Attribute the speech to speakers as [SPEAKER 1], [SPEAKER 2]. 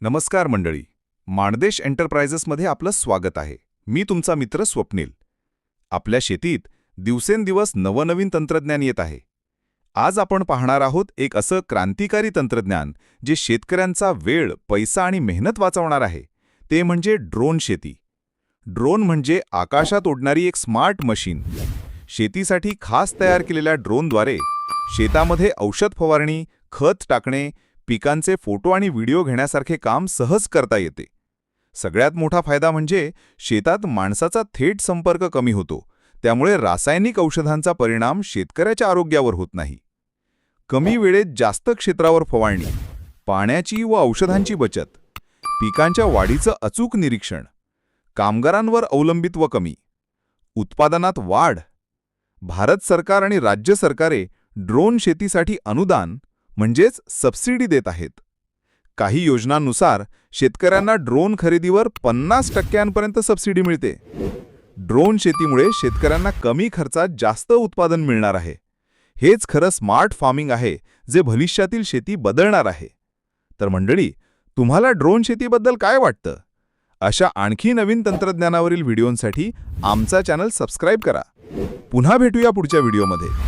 [SPEAKER 1] नमस्कार मंडळी. माणदेश एंटरप्राइजेसमध्ये आपलं स्वागत आहे. मी तुमचा मित्र स्वप्नील. आपल्या शेतीत दिवसेंदिवस नवनवीन तंत्रज्ञान येत आहे. आज आपण पाहणार आहोत एक असं क्रांतिकारी तंत्रज्ञान जे शेतकऱ्यांचा वेळ पैसा आणि मेहनत वाचवणार आहे. ते म्हणजे ड्रोन शेती. ड्रोन म्हणजे आकाशात ओढणारी एक स्मार्ट मशीन. शेतीसाठी खास तयार केलेल्या ड्रोनद्वारे शेतामध्ये औषध फवारणी खत टाकणे पिकांचे फोटो आणि व्हिडिओ घेण्यासारखे काम सहज करता येते. सगळ्यात मोठा फायदा म्हणजे शेतात माणसाचा थेट संपर्क कमी होतो. त्यामुळे रासायनिक औषधांचा परिणाम शेतकऱ्याच्या आरोग्यावर होत नाही. कमी वेळेत जास्त क्षेत्रावर फवारणी पाण्याची व औषधांची बचत पिकांच्या वाढीचं अचूक निरीक्षण कामगारांवर अवलंबित्व कमी उत्पादनात वाढ. भारत सरकार आणि राज्य सरकारे ड्रोन शेतीसाठी अनुदान म्हणजेच सबसिडी देत आहेत. काही योजनांनुसार शेतकऱ्यांना ड्रोन खरेदीवर पन्नास टक्क्यांपर्यंत सबसिडी मिळते. ड्रोन शेतीमुळे शेतकऱ्यांना कमी खर्चात जास्त उत्पादन मिळणार आहे. हेच खरं स्मार्ट फार्मिंग आहे जे भविष्यातील शेती बदलणार आहे. तर मंडळी तुम्हाला ड्रोन शेतीबद्दल काय वाटतं? अशा आणखी नवीन तंत्रज्ञानावरील व्हिडिओंसाठी आमचा चॅनल सबस्क्राईब करा. पुन्हा भेटूया पुढच्या व्हिडिओमध्ये.